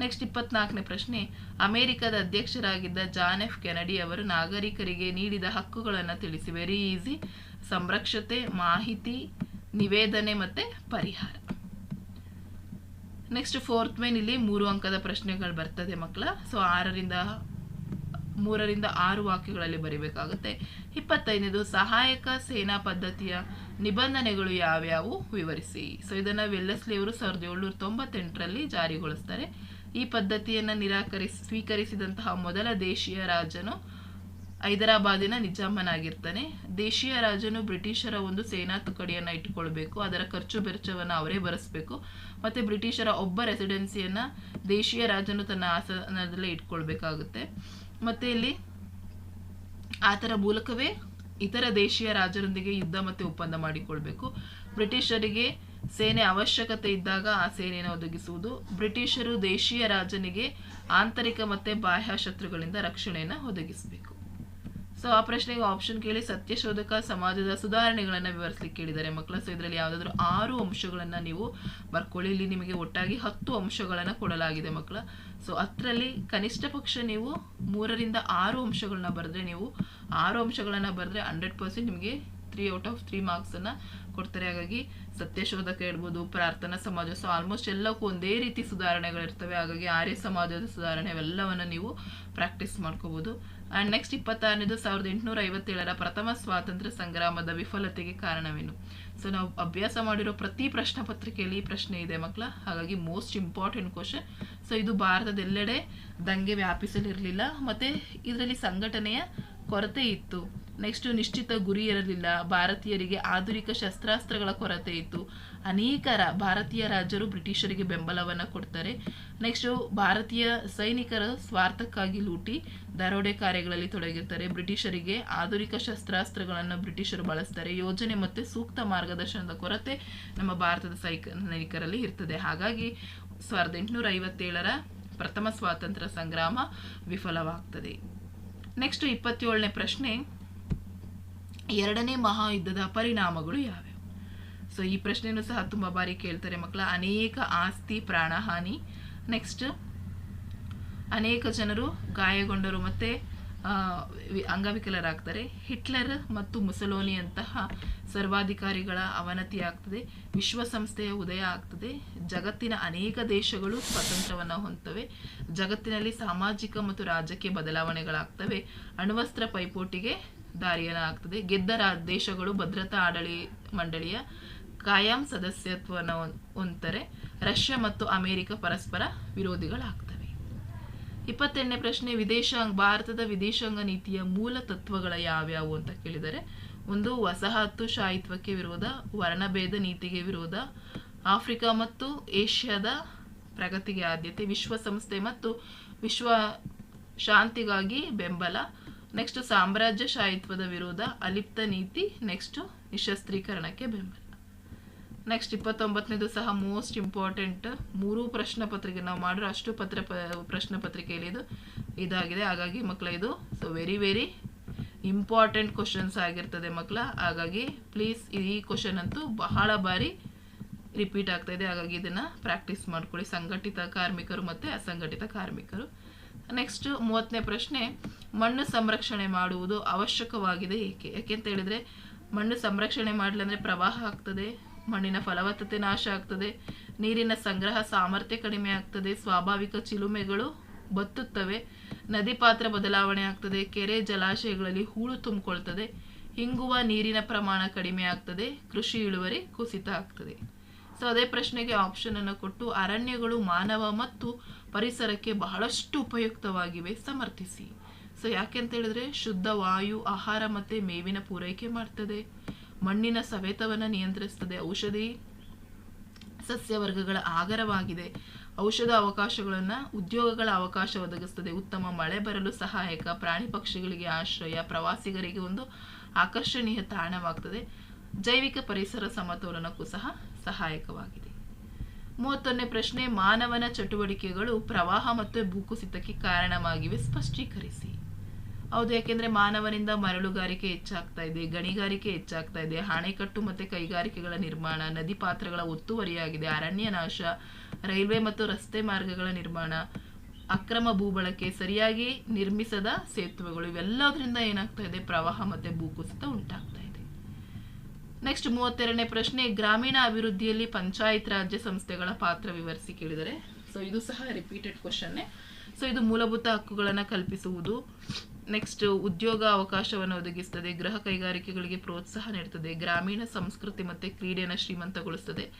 ನೆಕ್ಸ್ಟ್ ಇಪ್ಪತ್ನಾಲ್ಕನೇ ಪ್ರಶ್ನೆ. ಅಮೆರಿಕದ ಅಧ್ಯಕ್ಷರಾಗಿದ್ದ ಜಾನ್ ಎಫ್ ಕೆನಡಿ ಅವರು ನಾಗರಿಕರಿಗೆ ನೀಡಿದ ಹಕ್ಕುಗಳನ್ನು ತಿಳಿಸಿ. ವೆರಿ ಈಸಿ ಸಂರಕ್ಷತೆ, ಮಾಹಿತಿ, ನಿವೇದನೆ ಮತ್ತು ಪರಿಹಾರ. ನೆಕ್ಸ್ಟ್ ಫೋರ್ತ್ ಮೇನ್ ಇಲ್ಲಿ ಮೂರು ಅಂಕದ ಪ್ರಶ್ನೆಗಳು ಬರ್ತದೆ ಮಕ್ಕಳ. ಸೊ ಆರರಿಂದ, ಮೂರರಿಂದ ಆರು ವಾಕ್ಯಗಳಲ್ಲಿ ಬರೀಬೇಕಾಗುತ್ತೆ. ಇಪ್ಪತ್ತೈದನೇದು, ಸಹಾಯಕ ಸೇನಾ ಪದ್ಧತಿಯ ನಿಬಂಧನೆಗಳು ಯಾವ್ಯಾವು? ವಿವರಿಸಿ. ಸೊ ಇದನ್ನು ವೆಲ್ಲಸ್ಲಿ ಅವರು ಸಾವಿರದ ಏಳ್ನೂರ ತೊಂಬತ್ತೆಂಟರಲ್ಲಿ ಜಾರಿಗೊಳಿಸ್ತಾರೆ. ಈ ಪದ್ಧತಿಯನ್ನು ನಿರಾಕರಿಸಿ, ಸ್ವೀಕರಿಸಿದಂತಹ ಮೊದಲ ದೇಶೀಯ ರಾಜನು ಹೈದರಾಬಾದಿನ ನಿಜಾಮನಾಗಿರ್ತಾನೆ. ದೇಶೀಯ ರಾಜನು ಬ್ರಿಟಿಷರ ಒಂದು ಸೇನಾ ತುಕಡಿಯನ್ನು ಇಟ್ಟುಕೊಳ್ಬೇಕು, ಅದರ ಖರ್ಚು ಬೆರ್ಚವನ್ನು ಅವರೇ ಭರಿಸ್ಬೇಕು, ಮತ್ತು ಬ್ರಿಟಿಷರ ಒಬ್ಬ ರೆಸಿಡೆನ್ಸಿಯನ್ನು ದೇಶೀಯ ರಾಜನು ತನ್ನ ಆಸನದಲ್ಲೇ ಇಟ್ಕೊಳ್ಬೇಕಾಗುತ್ತೆ. ಮತ್ತು ಇಲ್ಲಿ ಆತರ ಮೂಲಕವೇ ಇತರ ದೇಶೀಯ ರಾಜರೊಂದಿಗೆ ಯುದ್ಧ ಮತ್ತು ಒಪ್ಪಂದ ಮಾಡಿಕೊಳ್ಬೇಕು. ಬ್ರಿಟಿಷರಿಗೆ ಸೇನೆ ಅವಶ್ಯಕತೆ ಇದ್ದಾಗ ಆ ಸೇನೆಯನ್ನು ಒದಗಿಸುವುದು. ಬ್ರಿಟಿಷರು ದೇಶೀಯ ರಾಜನಿಗೆ ಆಂತರಿಕ ಮತ್ತು ಬಾಹ್ಯ ಶತ್ರುಗಳಿಂದ ರಕ್ಷಣೆಯನ್ನು ಒದಗಿಸಬೇಕು. ಸೊ ಆ ಪ್ರಶ್ನೆಗೆ ಆಪ್ಷನ್ ಕೇಳಿ ಸತ್ಯಶೋಧಕ ಸಮಾಜದ ಸುಧಾರಣೆಗಳನ್ನು ವಿವರಿಸಲಿಕ್ಕೆ ಕೇಳಿದ್ದಾರೆ. ಮಕ್ಕಳ ಸೊ, ಇದರಲ್ಲಿ ಯಾವುದಾದ್ರೂ ಆರು ಅಂಶಗಳನ್ನು ನೀವು ಬರ್ಕೊಳ್ಳಿ. ಇಲ್ಲಿ ನಿಮಗೆ ಒಟ್ಟಾಗಿ ಹತ್ತು ಅಂಶಗಳನ್ನು ಕೊಡಲಾಗಿದೆ ಮಕ್ಕಳ. ಸೊ ಅದರಲ್ಲಿ ಕನಿಷ್ಠ ಪಕ್ಷ ನೀವು ಮೂರರಿಂದ ಆರು ಅಂಶಗಳನ್ನ ಬರೆದ್ರೆ ನೀವು ಆರು ಅಂಶಗಳನ್ನು ಬರೆದ್ರೆ ಹಂಡ್ರೆಡ್ ಪರ್ಸೆಂಟ್ ನಿಮಗೆ ತ್ರೀ ಔಟ್ ಆಫ್ ತ್ರೀ ಮಾರ್ಕ್ಸನ್ನು ಕೊಡ್ತಾರೆ. ಹಾಗಾಗಿ ಸತ್ಯಶೋಧಕ ಇರ್ಬೋದು ಪ್ರಾರ್ಥನಾ ಸಮಾಜ, ಸೊ ಆಲ್ಮೋಸ್ಟ್ ಎಲ್ಲಕ್ಕೂ ಒಂದೇ ರೀತಿ ಸುಧಾರಣೆಗಳಿರ್ತವೆ ಹಾಗಾಗಿ ಆರ್ಯ ಸಮಾಜದ ಸುಧಾರಣೆ ಅವೆಲ್ಲವನ್ನು ನೀವು ಪ್ರಾಕ್ಟೀಸ್ ಮಾಡ್ಕೋಬೋದು. ಆ್ಯಂಡ್ ನೆಕ್ಸ್ಟ್ ಇಪ್ಪತ್ತಾರನೇದು ಸಾವಿರದ ಎಂಟುನೂರ ಐವತ್ತೇಳರ ಪ್ರಥಮ ಸ್ವಾತಂತ್ರ್ಯ ಸಂಗ್ರಾಮದ ವಿಫಲತೆಗೆ ಕಾರಣವೇನು? ಸೊ ನಾವು ಅಭ್ಯಾಸ ಮಾಡಿರೋ ಪ್ರತಿ ಪ್ರಶ್ನೆ ಪತ್ರಿಕೆಯಲ್ಲಿ ಈ ಪ್ರಶ್ನೆ ಇದೆ ಮಕ್ಕಳ ಹಾಗಾಗಿ ಮೋಸ್ಟ್ ಇಂಪಾರ್ಟೆಂಟ್ ಕ್ವಶನ್ ಸೊ ಇದು ಭಾರತದೆಲ್ಲೆಡೆ ದಂಗೆ ವ್ಯಾಪಿಸಲಿರಲಿಲ್ಲ. ಮತ್ತು ಇದರಲ್ಲಿ ಸಂಘಟನೆಯ ಕೊರತೆ ಇತ್ತು. ನೆಕ್ಸ್ಟ್ ನಿಶ್ಚಿತ ಗುರಿ ಇರಲಿಲ್ಲ. ಭಾರತೀಯರಿಗೆ ಆಧುನಿಕ ಶಸ್ತ್ರಾಸ್ತ್ರಗಳ ಕೊರತೆ ಇತ್ತು. ಅನೇಕ ಭಾರತೀಯ ರಾಜರು ಬ್ರಿಟಿಷರಿಗೆ ಬೆಂಬಲವನ್ನು ಕೊಡ್ತಾರೆ. ನೆಕ್ಸ್ಟು ಭಾರತೀಯ ಸೈನಿಕರ ಸ್ವಾರ್ಥಕ್ಕಾಗಿ ಲೂಟಿ, ದರೋಡೆ ಕಾರ್ಯಗಳಲ್ಲಿ ತೊಡಗಿರ್ತಾರೆ. ಬ್ರಿಟಿಷರಿಗೆ ಆಧುನಿಕ ಶಸ್ತ್ರಾಸ್ತ್ರಗಳನ್ನು ಬ್ರಿಟಿಷರು ಬಳಸ್ತಾರೆ. ಯೋಜನೆ ಮತ್ತು ಸೂಕ್ತ ಮಾರ್ಗದರ್ಶನದ ಕೊರತೆ ನಮ್ಮ ಭಾರತದ ಸೈನಿಕರಲ್ಲಿ ಇರ್ತದೆ. ಹಾಗಾಗಿ ಸಾವಿರದ ಎಂಟುನೂರ ಐವತ್ತೇಳರ ಪ್ರಥಮ ಸ್ವಾತಂತ್ರ್ಯ ಸಂಗ್ರಾಮ ವಿಫಲವಾಗ್ತದೆ. ನೆಕ್ಸ್ಟ್ ಇಪ್ಪತ್ತೇಳನೇ ಪ್ರಶ್ನೆ. ಎರಡನೇ ಮಹಾಯುದ್ಧದ ಪರಿಣಾಮಗಳು ಯಾವ್ಯಾವು? ಸೊ ಈ ಪ್ರಶ್ನೆಯನ್ನು ಸಹ ತುಂಬ ಬಾರಿ ಕೇಳ್ತಾರೆ ಮಕ್ಕಳ. ಅನೇಕ ಆಸ್ತಿ, ಪ್ರಾಣಹಾನಿ. ನೆಕ್ಸ್ಟ್ ಅನೇಕ ಜನರು ಗಾಯಗೊಂಡರು ಮತ್ತು ಅಂಗವಿಕಲರಾಗ್ತಾರೆ. ಹಿಟ್ಲರ್ ಮತ್ತು ಮುಸಲೋನಿಯಂತಹ ಸರ್ವಾಧಿಕಾರಿಗಳ ಅವನತಿ ಆಗ್ತದೆ. ವಿಶ್ವಸಂಸ್ಥೆಯ ಉದಯ ಆಗ್ತದೆ. ಜಗತ್ತಿನ ಅನೇಕ ದೇಶಗಳು ಸ್ವತಂತ್ರವನ್ನು ಹೊಂದ್ತವೆ. ಜಗತ್ತಿನಲ್ಲಿ ಸಾಮಾಜಿಕ ಮತ್ತು ರಾಜಕೀಯ ಬದಲಾವಣೆಗಳಾಗ್ತವೆ. ಅಣ್ವಸ್ತ್ರ ಪೈಪೋಟಿಗೆ ದಾರಿಯನ್ನ ಆಗ್ತದೆ ಗೆದ್ದ ದೇಶಗಳು ಭದ್ರತಾ ಆಡಳಿ ಮಂಡಳಿಯ ಕಾಯಂ ಸದಸ್ಯತ್ವವನ್ನು ಹೊಂತರೆ ರಷ್ಯಾ ಮತ್ತು ಅಮೆರಿಕ ಪರಸ್ಪರ ವಿರೋಧಿಗಳಾಗ್ತವೆ. ಇಪ್ಪತ್ತೆರಡನೇ ಪ್ರಶ್ನೆ, ವಿದೇಶಾಂಗ, ಭಾರತದ ವಿದೇಶಾಂಗ ನೀತಿಯ ಮೂಲ ತತ್ವಗಳ ಯಾವ್ಯಾವು ಅಂತ ಕೇಳಿದರೆ, ಒಂದು ವಸಾಹತು ವಸಾಹತುಶಾಹಿತ್ವಕ್ಕೆ ವಿರೋಧ, ವರ್ಣಭೇದ ನೀತಿಗೆ ವಿರೋಧ, ಆಫ್ರಿಕಾ ಮತ್ತು ಏಷ್ಯಾದ ಪ್ರಗತಿಗೆ ಆದ್ಯತೆ, ವಿಶ್ವಸಂಸ್ಥೆ ಮತ್ತು ವಿಶ್ವ ಶಾಂತಿಗಾಗಿ ಬೆಂಬಲ ನೆಕ್ಸ್ಟ್ ಸಾಮ್ರಾಜ್ಯ ಸಾಮ್ರಾಜ್ಯಶಾಹಿತ್ವದ ವಿರೋಧ, ಅಲಿಪ್ತ ನೀತಿ ನೆಕ್ಸ್ಟ್ ನಿಶಸ್ತ್ರೀಕರಣಕ್ಕೆ ಬೆಂಬಲ. ನೆಕ್ಸ್ಟ್ ಇಪ್ಪತ್ತೊಂಬತ್ತನೇದು ಸಹ ಮೋಸ್ಟ್ ಇಂಪಾರ್ಟೆಂಟ್ ಮೂರು ಪ್ರಶ್ನೆ ಪತ್ರಿಕೆ, ನಾವು ಮಾಡಿರೋ ಅಷ್ಟು ಪತ್ರ ಪ, ಪ್ರಶ್ನೆ ಪತ್ರಿಕೆಯಲ್ಲಿ ಇದು ಇದಾಗಿದೆ. ಹಾಗಾಗಿ ಮಕ್ಕಳ ಇದು so very very important questions ಆಗಿರ್ತದೆ ಮಕ್ಕಳ ಹಾಗಾಗಿ ಪ್ಲೀಸ್ ಈ ಕ್ವಶನ್ ಅಂತೂ ಬಹಳ ಬಾರಿ ರಿಪೀಟ್ ಆಗ್ತಾ ಇದೆ. ಹಾಗಾಗಿ ಇದನ್ನು ಪ್ರಾಕ್ಟೀಸ್ ಮಾಡ್ಕೊಳ್ಳಿ. ಸಂಘಟಿತ ಕಾರ್ಮಿಕರು ಮತ್ತು ಅಸಂಘಟಿತ ಕಾರ್ಮಿಕರು. ನೆಕ್ಸ್ಟ್ ಮೂವತ್ತನೇ ಪ್ರಶ್ನೆ ಮಣ್ಣು ಸಂರಕ್ಷಣೆ ಮಾಡುವುದು ಅವಶ್ಯಕವಾಗಿದೆ ಏಕೆ? ಯಾಕೆ ಅಂತ ಹೇಳಿದ್ರೆ, ಮಣ್ಣು ಸಂರಕ್ಷಣೆ ಮಾಡಲಿಲ್ಲ ಪ್ರವಾಹ ಆಗ್ತದೆ, ಮಣ್ಣಿನ ಫಲವತ್ತತೆ ನಾಶ ಆಗ್ತದೆ, ನೀರಿನ ಸಂಗ್ರಹ ಸಾಮರ್ಥ್ಯ ಕಡಿಮೆ ಆಗ್ತದೆ, ಸ್ವಾಭಾವಿಕ ಚಿಲುಮೆಗಳು ಬತ್ತುತ್ತವೆ, ನದಿ ಪಾತ್ರ ಬದಲಾವಣೆ ಆಗ್ತದೆ, ಕೆರೆ ಜಲಾಶಯಗಳಲ್ಲಿ ಹೂಳು ತುಂಬಿಕೊಳ್ತದೆ ಹಿಂಗುವ ನೀರಿನ ಪ್ರಮಾಣ ಕಡಿಮೆ ಆಗ್ತದೆ, ಕೃಷಿ ಇಳುವರಿ ಕುಸಿತ ಆಗ್ತದೆ. ಸೊ ಅದೇ ಪ್ರಶ್ನೆಗೆ ಆಪ್ಷನ್ ಅನ್ನು ಕೊಟ್ಟು ಅರಣ್ಯಗಳು ಮಾನವ ಮತ್ತು ಪರಿಸರಕ್ಕೆ ಬಹಳಷ್ಟು ಉಪಯುಕ್ತವಾಗಿವೆ, ಸಮರ್ಥಿಸಿ. ಸೊ ಯಾಕೆ ಅಂತ ಹೇಳಿದ್ರೆ ಶುದ್ಧ ವಾಯು ಆಹಾರ ಮತ್ತು ಮೇವಿನ ಪೂರೈಕೆ ಮಾಡ್ತದೆ. ಮಣ್ಣಿನ ಸವೆತವನ್ನು ನಿಯಂತ್ರಿಸ್ತದೆ. ಔಷಧಿ ಸಸ್ಯವರ್ಗಗಳ ಆಗರವಾಗಿದೆ. ಔಷಧ ಅವಕಾಶಗಳನ್ನು ಉದ್ಯೋಗಗಳ ಅವಕಾಶ ಒದಗಿಸ್ತದೆ. ಉತ್ತಮ ಮಳೆ ಬರಲು ಸಹಾಯಕ, ಪ್ರಾಣಿ ಪಕ್ಷಿಗಳಿಗೆ ಆಶ್ರಯ, ಪ್ರವಾಸಿಗರಿಗೆ ಒಂದು ಆಕರ್ಷಣೀಯ ತಾಣವಾಗ್ತದೆ. ಜೈವಿಕ ಪರಿಸರ ಸಮತೋಲನಕ್ಕೂ ಸಹ ಸಹಾಯಕವಾಗಿದೆ. ಮೂವತ್ತೊಂದನೇ ಪ್ರಶ್ನೆ, ಮಾನವನ ಚಟುವಟಿಕೆಗಳು ಪ್ರವಾಹ ಮತ್ತು ಭೂಕುಸಿತಕ್ಕೆ ಕಾರಣವಾಗಿವೆ. ಸ್ಪಷ್ಟೀಕರಿಸಿ. ಹೌದು, ಯಾಕೆಂದ್ರೆ ಮಾನವನಿಂದ ಮರಳುಗಾರಿಕೆ ಹೆಚ್ಚಾಗ್ತಾ ಇದೆ, ಗಣಿಗಾರಿಕೆ ಹೆಚ್ಚಾಗ್ತಾ ಇದೆ ಅಣೆಕಟ್ಟು ಮತ್ತು ಕೈಗಾರಿಕೆಗಳ ನಿರ್ಮಾಣ, ನದಿ ಪಾತ್ರಗಳ ಒತ್ತುವರಿಯಾಗಿದೆ, ಅರಣ್ಯ ನಾಶ, ರೈಲ್ವೆ ಮತ್ತು ರಸ್ತೆ ಮಾರ್ಗಗಳ ನಿರ್ಮಾಣ, ಅಕ್ರಮ ಭೂಬಳಕೆ, ಸರಿಯಾಗಿ ನಿರ್ಮಿಸದ ಸೇತುವೆಗಳು, ಇವೆಲ್ಲದರಿಂದ ಏನಾಗ್ತಾ ಇದೆ, ಪ್ರವಾಹ ಮತ್ತು ಭೂಕುಸಿತ ಉಂಟಾಗ್ತಾ ಇದೆ. ನೆಕ್ಸ್ಟ್ ಮೂವತ್ತೆರಡನೇ ಪ್ರಶ್ನೆ, ಗ್ರಾಮೀಣ ಅಭಿವೃದ್ಧಿಯಲ್ಲಿ ಪಂಚಾಯತ್ ರಾಜ್ಯ ಸಂಸ್ಥೆಗಳ ಪಾತ್ರ ವಿವರಿಸಿ ಕೇಳಿದರೆ ಸೊ ಇದು ಸಹ ರಿಪೀಟೆಡ್ ಕ್ವಶನ್ನೇ ಸೊ ಇದು ಮೂಲಭೂತ ಹಕ್ಕುಗಳನ್ನು ಕಲ್ಪಿಸುವುದು. ನೆಕ್ಸ್ಟ್ ಉದ್ಯೋಗ ಅವಕಾಶವನ್ನು ಒದಗಿಸ್ತದೆ, ಗೃಹ ಕೈಗಾರಿಕೆಗಳಿಗೆ ಪ್ರೋತ್ಸಾಹ ನೀಡುತ್ತದೆ ಗ್ರಾಮೀಣ ಸಂಸ್ಕೃತಿ ಮತ್ತು ಕ್ರೀಡೆಯನ್ನು ಶ್ರೀಮಂತಗೊಳಿಸ್ತದೆ.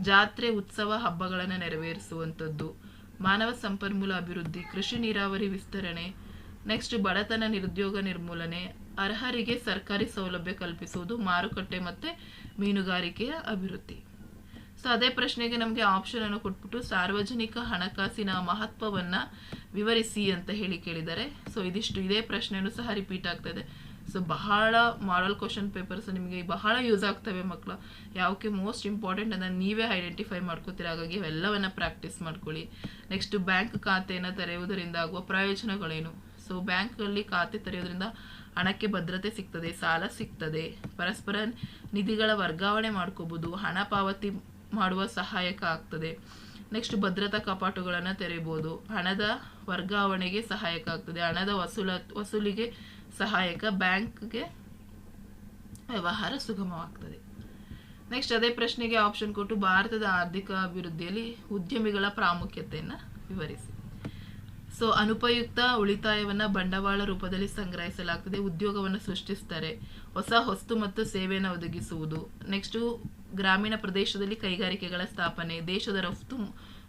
ಜಾತ್ರೆ, ಉತ್ಸವ ಹಬ್ಬಗಳನ್ನು ನೆರವೇರಿಸುವಂಥದ್ದು. ಮಾನವ ಸಂಪನ್ಮೂಲ ಅಭಿವೃದ್ಧಿ, ಕೃಷಿ ನೀರಾವರಿ ವಿಸ್ತರಣೆ ನೆಕ್ಸ್ಟ್ ಬಡತನ ನಿರುದ್ಯೋಗ ನಿರ್ಮೂಲನೆ, ಅರ್ಹರಿಗೆ ಸರ್ಕಾರಿ ಸೌಲಭ್ಯ ಕಲ್ಪಿಸುವುದು, ಮಾರುಕಟ್ಟೆ ಮತ್ತು ಮೀನುಗಾರಿಕೆಯ ಅಭಿವೃದ್ಧಿ. ಸೊ ಅದೇ ಪ್ರಶ್ನೆಗೆ ನಮಗೆ ಆಪ್ಷನ್ ಅನ್ನು ಕೊಟ್ಬಿಟ್ಟು ಸಾರ್ವಜನಿಕ ಹಣಕಾಸಿನ ಮಹತ್ವವನ್ನು ವಿವರಿಸಿ ಅಂತ ಹೇಳಿ ಕೇಳಿದ್ದಾರೆ. ಸೊ ಇದಿಷ್ಟು ಇದೇ ಪ್ರಶ್ನೆಯೂ ಸಹ ರಿಪೀಟ್ ಆಗ್ತದೆ. ಸೊ ಬಹಳ ಮಾಡಲ್ ಕ್ವಶನ್ ಪೇಪರ್ಸ್ ನಿಮಗೆ ಬಹಳ ಯೂಸ್ ಆಗ್ತವೆ ಮಕ್ಕಳು ಯಾವಕ್ಕೆ ಮೋಸ್ಟ್ ಇಂಪಾರ್ಟೆಂಟ್ ಅದನ್ನು ನೀವೇ ಐಡೆಂಟಿಫೈ ಮಾಡ್ಕೋತೀರ, ಹಾಗಾಗಿ ಅವೆಲ್ಲವನ್ನು ಪ್ರಾಕ್ಟೀಸ್ ಮಾಡ್ಕೊಳ್ಳಿ. ನೆಕ್ಸ್ಟ್ ಬ್ಯಾಂಕ್ ಖಾತೆಯನ್ನು ತೆರೆಯುವುದರಿಂದ ಆಗುವ ಪ್ರಯೋಜನಗಳೇನು? ಸೊ ಬ್ಯಾಂಕಲ್ಲಿ ಖಾತೆ ತೆರೆಯೋದ್ರಿಂದ ಹಣಕ್ಕೆ ಭದ್ರತೆ ಸಿಗ್ತದೆ, ಸಾಲ ಸಿಗ್ತದೆ. ಪರಸ್ಪರ ನಿಧಿಗಳ ವರ್ಗಾವಣೆ ಮಾಡ್ಕೋಬೋದು, ಹಣ ಪಾವತಿ ಮಾಡುವ ಸಹಾಯಕ ಆಗ್ತದೆ. ನೆಕ್ಸ್ಟ್ ಭದ್ರತಾ ಕಪಾಟುಗಳನ್ನು ತೆರೆಯಬಹುದು ಹಣದ ವರ್ಗಾವಣೆಗೆ ಸಹಾಯಕ ಆಗ್ತದೆ. ಹಣದ ವಸೂಲ, ವಸೂಲಿಗೆ ಸಹಾಯಕ, ಬ್ಯಾಂಕ್ಗೆ ವ್ಯವಹಾರ ಸುಗಮವಾಗ್ತದೆ. ನೆಕ್ಸ್ಟ್ ಅದೇ ಪ್ರಶ್ನೆಗೆ ಆಪ್ಷನ್ ಕೊಟ್ಟು ಭಾರತದ ಆರ್ಥಿಕ ಅಭಿವೃದ್ಧಿಯಲ್ಲಿ ಉದ್ಯಮಿಗಳ ಪ್ರಾಮುಖ್ಯತೆಯನ್ನು ವಿವರಿಸಿ. ಸೊ ಅನುಪಯುಕ್ತ ಉಳಿತಾಯವನ್ನು ಬಂಡವಾಳ ರೂಪದಲ್ಲಿ ಸಂಗ್ರಹಿಸಲಾಗ್ತದೆ. ಉದ್ಯೋಗವನ್ನು ಸೃಷ್ಟಿಸ್ತಾರೆ. ಹೊಸ ವಸ್ತು ಮತ್ತು ಸೇವೆಯನ್ನು ಒದಗಿಸುವುದು. ನೆಕ್ಸ್ಟು ಗ್ರಾಮೀಣ ಪ್ರದೇಶದಲ್ಲಿ ಕೈಗಾರಿಕೆಗಳ ಸ್ಥಾಪನೆ, ದೇಶದ ರಫ್ತು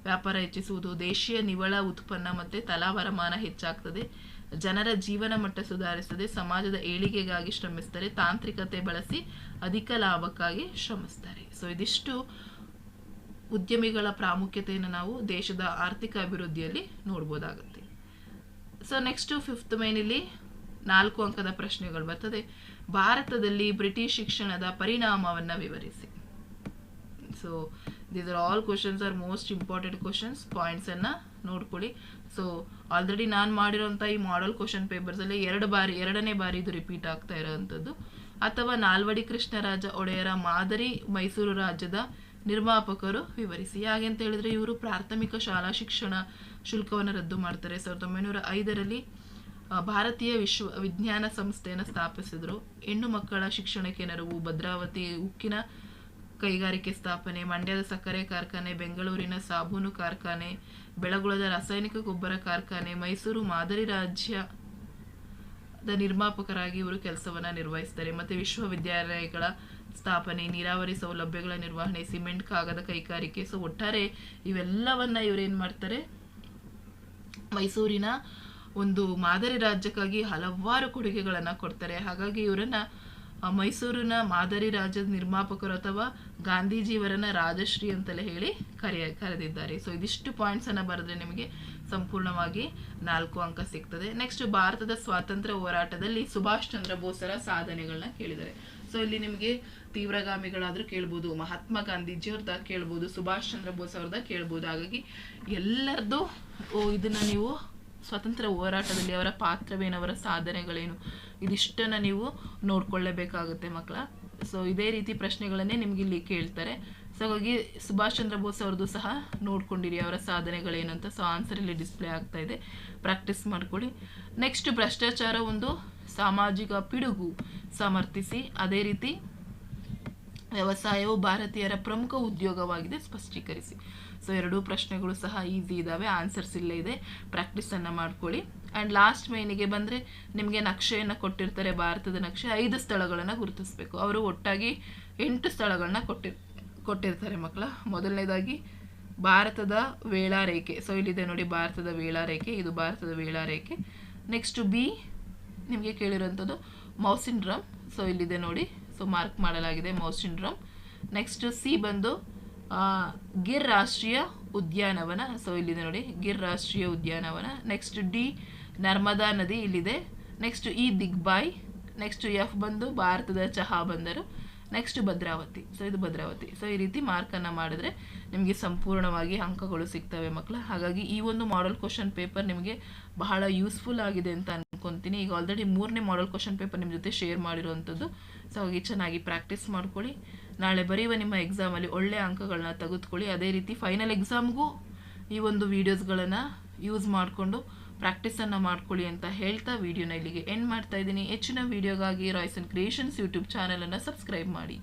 ವ್ಯಾಪಾರ ಹೆಚ್ಚಿಸುವುದು, ದೇಶೀಯ ನಿವ್ವಳ ಉತ್ಪನ್ನ ಮತ್ತು ತಲಾ ವರಮಾನ ಹೆಚ್ಚಾಗ್ತದೆ. ಜನರ ಜೀವನ ಮಟ್ಟ ಸುಧಾರಿಸ್ತದೆ, ಸಮಾಜದ ಏಳಿಗೆಗಾಗಿ ಶ್ರಮಿಸ್ತಾರೆ, ತಾಂತ್ರಿಕತೆ ಬಳಸಿ ಅಧಿಕ ಲಾಭಕ್ಕಾಗಿ ಶ್ರಮಿಸ್ತಾರೆ. ಸೊ ಇದಿಷ್ಟು ಉದ್ಯಮಿಗಳ ಪ್ರಾಮುಖ್ಯತೆಯನ್ನು ನಾವು ದೇಶದ ಆರ್ಥಿಕ ಅಭಿವೃದ್ಧಿಯಲ್ಲಿ ನೋಡ್ಬೋದಾಗುತ್ತೆ. ಸೊ ನೆಕ್ಸ್ಟು ಫಿಫ್ತ್ ಮೇನಲ್ಲಿ ನಾಲ್ಕು ಅಂಕದ ಪ್ರಶ್ನೆಗಳು ಬರ್ತದೆ. ಭಾರತದಲ್ಲಿ ಬ್ರಿಟಿಷ್ ಶಿಕ್ಷಣದ ಪರಿಣಾಮವನ್ನು ವಿವರಿಸಿ. So these are all questions are most important questions ಪಾಯಿಂಟ್ಸನ್ನು ನೋಡ್ಕೊಳ್ಳಿ. ಸೊ ಆಲ್ರೆಡಿ ನಾನು ಮಾಡಿರೋಂಥ ಈ ಮಾಡಲ್ ಕ್ವಶನ್ ಪೇಪರ್ಸಲ್ಲಿ ಎರಡು ಬಾರಿ, ಎರಡನೇ ಬಾರಿ ಇದು ರಿಪೀಟ್ ಆಗ್ತಾ ಇರೋವಂಥದ್ದು ಅಥವಾ ನಾಲ್ವಡಿ ಕೃಷ್ಣರಾಜ ಒಡೆಯರ ಮಾದರಿ ಮೈಸೂರು ರಾಜ್ಯದ ನಿರ್ಮಾಪಕರು ವಿವರಿಸಿ. ಹಾಗೆ ಅಂತ ಹೇಳಿದ್ರೆ ಇವರು ಪ್ರಾಥಮಿಕ ಶಾಲಾ ಶಿಕ್ಷಣ ಶುಲ್ಕವನ್ನು ರದ್ದು ಮಾಡ್ತಾರೆ. ಸಾವಿರದ ಒಂಬೈನೂರ ಐದರಲ್ಲಿ ಭಾರತೀಯ ವಿಶ್ವ ವಿಜ್ಞಾನ ಸಂಸ್ಥೆಯನ್ನು ಸ್ಥಾಪಿಸಿದರು. ಹೆಣ್ಣು ಮಕ್ಕಳ ಶಿಕ್ಷಣಕ್ಕೆ ನೆರವು, ಭದ್ರಾವತಿ ಉಕ್ಕಿನ ಕೈಗಾರಿಕೆ ಸ್ಥಾಪನೆ, ಮಂಡ್ಯದ ಸಕ್ಕರೆ ಕಾರ್ಖಾನೆ, ಬೆಂಗಳೂರಿನ ಸಾಬೂನು ಕಾರ್ಖಾನೆ, ಬೆಳಗುಳದ ರಾಸಾಯನಿಕ ಗೊಬ್ಬರ ಕಾರ್ಖಾನೆ, ಮೈಸೂರು ಮಾದರಿ ರಾಜ್ಯದ ನಿರ್ಮಾಪಕರಾಗಿ ಇವರು ಕೆಲಸವನ್ನು ನಿರ್ವಹಿಸ್ತಾರೆ ಮತ್ತೆ ವಿಶ್ವವಿದ್ಯಾಲಯಗಳ ಸ್ಥಾಪನೆ, ನೀರಾವರಿ ಸೌಲಭ್ಯಗಳ ನಿರ್ವಹಣೆ, ಸಿಮೆಂಟ್, ಕಾಗದ ಕೈಗಾರಿಕೆ. ಸೊ ಒಟ್ಟಾರೆ ಇವೆಲ್ಲವನ್ನ ಇವರೇನು ಮಾಡ್ತಾರೆ? ಮೈಸೂರಿನ ಒಂದು ಮಾದರಿ ರಾಜ್ಯಕ್ಕಾಗಿ ಹಲವಾರು ಕೊಡುಗೆಗಳನ್ನು ಕೊಡ್ತಾರೆ. ಹಾಗಾಗಿ ಇವರನ್ನ ಮೈಸೂರಿನ ಮಾದರಿ ರಾಜ್ಯದ ನಿರ್ಮಾಪಕರು ಅಥವಾ ಗಾಂಧೀಜಿಯವರನ್ನ ರಾಜಶ್ರೀ ಅಂತಲೇ ಹೇಳಿ ಕರೆಯ, ಕರೆದಿದ್ದಾರೆ. ಸೊ ಇದಿಷ್ಟು ಪಾಯಿಂಟ್ಸ್ ಅನ್ನ ಬರೆದ್ರೆ ನಿಮಗೆ ಸಂಪೂರ್ಣವಾಗಿ ನಾಲ್ಕು ಅಂಕ ಸಿಗ್ತದೆ. ನೆಕ್ಸ್ಟ್ ಭಾರತದ ಸ್ವಾತಂತ್ರ್ಯ ಹೋರಾಟದಲ್ಲಿ ಸುಭಾಷ್ ಚಂದ್ರ ಬೋಸರ ಸಾಧನೆಗಳನ್ನ ಕೇಳಿದ್ದಾರೆ. ಸೊ ಇಲ್ಲಿ ನಿಮಗೆ ತೀವ್ರಗಾಮಿಗಳಾದ್ರೂ ಕೇಳ್ಬೋದು, ಮಹಾತ್ಮ ಗಾಂಧೀಜಿಯವ್ರದ ಕೇಳ್ಬೋದು, ಸುಭಾಷ್ ಚಂದ್ರ ಬೋಸ್ ಅವ್ರದ ಕೇಳ್ಬೋದು. ಹಾಗಾಗಿ ಎಲ್ಲರದ್ದು ಇದನ್ನ ನೀವು ಸ್ವಾತಂತ್ರ್ಯ ಹೋರಾಟದಲ್ಲಿ ಅವರ ಪಾತ್ರವೇನು, ಅವರ ಸಾಧನೆಗಳೇನು, ಇದಿಷ್ಟನ್ನ ನೀವು ನೋಡ್ಕೊಳ್ಳೇಬೇಕಾಗುತ್ತೆ ಮಕ್ಕಳ. ಸೊ ಇದೇ ರೀತಿ ಪ್ರಶ್ನೆಗಳನ್ನೇ ನಿಮ್ಗೆ ಇಲ್ಲಿ ಕೇಳ್ತಾರೆ. ಸೊ ಹಾಗಾಗಿ ಸುಭಾಷ್ ಚಂದ್ರ ಬೋಸ್ ಅವ್ರದ್ದು ಸಹ ನೋಡ್ಕೊಂಡಿರಿ ಅವರ ಸಾಧನೆಗಳೇನು ಅಂತ. ಸೊ ಆನ್ಸರ್ ಇಲ್ಲಿ ಡಿಸ್ಪ್ಲೇ ಆಗ್ತಾ ಇದೆ. ಪ್ರಾಕ್ಟೀಸ್ ಮಾಡ್ಕೊಳ್ಳಿ. ನೆಕ್ಸ್ಟ್ ಭ್ರಷ್ಟಾಚಾರ ಒಂದು ಸಾಮಾಜಿಕ ಪಿಡುಗು ಸಮರ್ಥಿಸಿ, ಅದೇ ರೀತಿ ವ್ಯವಸಾಯವು ಭಾರತೀಯರ ಪ್ರಮುಖ ಉದ್ಯೋಗವಾಗಿದೆ, ಸ್ಪಷ್ಟೀಕರಿಸಿ. ಸೊ ಎರಡೂ ಪ್ರಶ್ನೆಗಳು ಸಹ ಈಸಿ ಇದ್ದಾವೆ ಆನ್ಸರ್ಸ್ ಇಲ್ಲೇ ಇದೆ. ಪ್ರಾಕ್ಟೀಸನ್ನು ಮಾಡ್ಕೊಳ್ಳಿ. ಆ್ಯಂಡ್ ಲಾಸ್ಟ್ ಮೈನಿಗೆ ಬಂದರೆ, ನಿಮಗೆ ನಕ್ಷೆಯನ್ನು ಕೊಟ್ಟಿರ್ತಾರೆ, ಭಾರತದ ನಕ್ಷೆ. ಐದು ಸ್ಥಳಗಳನ್ನು ಗುರುತಿಸಬೇಕು. ಅವರು ಒಟ್ಟಾಗಿ ಎಂಟು ಸ್ಥಳಗಳನ್ನ ಕೊಟ್ಟಿರ್ ಕೊಟ್ಟಿರ್ತಾರೆ ಮಕ್ಕಳ. ಮೊದಲನೇದಾಗಿ, ಭಾರತದ ವೇಳಾರೇಖೆ. ಸೊ ಇಲ್ಲಿದೆ ನೋಡಿ ಭಾರತದ ವೇಳಾರೇಖೆ. ಇದು ಭಾರತದ ವೇಳಾರೇಖೆ. ನೆಕ್ಸ್ಟು ಬಿ ನಿಮಗೆ ಕೇಳಿರುವಂಥದ್ದು ಮೌಸಿನ್ ಡ್ರಮ್ ಸೊ ಇಲ್ಲಿದೆ ನೋಡಿ. ಸೊ ಮಾರ್ಕ್ ಮಾಡಲಾಗಿದೆ ಮೌಸಿನ್ ಡ್ರಮ್ ನೆಕ್ಸ್ಟ್ ಸಿ ಬಂದು ಗಿರ್ ರಾಷ್ಟ್ರೀಯ ಉದ್ಯಾನವನ ಸೊ ಇಲ್ಲಿದೆ ನೋಡಿ, ಗಿರ್ ರಾಷ್ಟ್ರೀಯ ಉದ್ಯಾನವನ. ನೆಕ್ಸ್ಟ್ ಡಿ ನರ್ಮದಾ ನದಿ ಇಲ್ಲಿದೆ. Next E Digboi. Next F ಬಂದು ಭಾರತದ ಚಹಾ ಬಂದರು. ನೆಕ್ಸ್ಟ್ ಭದ್ರಾವತಿ. ಸೊ ಇದು ಭದ್ರಾವತಿ. ಸೊ ಈ ರೀತಿ ಮಾರ್ಕನ್ನು ಮಾಡಿದ್ರೆ ನಿಮಗೆ ಸಂಪೂರ್ಣವಾಗಿ ಅಂಕಗಳು ಸಿಗ್ತವೆ ಮಕ್ಕಳು ಹಾಗಾಗಿ ಈ ಒಂದು ಮಾಡಲ್ ಕ್ವಶನ್ ಪೇಪರ್ ನಿಮಗೆ ಬಹಳ ಯೂಸ್ಫುಲ್ ಆಗಿದೆ ಅಂತ ಅನ್ಕೊತೀನಿ. ಈಗ ಆಲ್ರೆಡಿ ಮೂರನೇ ಮಾಡಲ್ ಕ್ವಶನ್ ಪೇಪರ್ ನಿಮ್ಮ ಜೊತೆ ಶೇರ್ ಮಾಡಿರುವಂಥದ್ದು ಸೊ ಹಾಗಾಗಿ ಚೆನ್ನಾಗಿ ಪ್ರಾಕ್ಟೀಸ್ ಮಾಡ್ಕೊಳ್ಳಿ. ನಾಳೆ ಬರೆಯುವ ನಿಮ್ಮ ಎಕ್ಸಾಮಲ್ಲಿ ಒಳ್ಳೆಯ ಅಂಕಗಳನ್ನ ತೆಗೆದುಕೊಳ್ಳಿ. ಅದೇ ರೀತಿ ಫೈನಲ್ ಎಕ್ಸಾಮ್ಗೂ ಈ ಒಂದು ವೀಡಿಯೋಸ್ಗಳನ್ನು ಯೂಸ್ ಮಾಡಿಕೊಂಡು ಪ್ರಾಕ್ಟೀಸನ್ನು ಮಾಡ್ಕೊಳ್ಳಿ ಅಂತ ಹೇಳ್ತಾ ವಿಡಿಯೋನ ಇಲ್ಲಿಗೆ ಎಂಡ್ ಮಾಡ್ತಾ ಇದ್ದೀನಿ. ಹೆಚ್ಚಿನ ವಿಡಿಯೋಗಾಗಿ ರಾಯ್ಸನ್ ಕ್ರಿಯೇಷನ್ಸ್ ಯೂಟ್ಯೂಬ್ ಚಾನಲನ್ನು ಸಬ್ಸ್ಕ್ರೈಬ್ ಮಾಡಿ.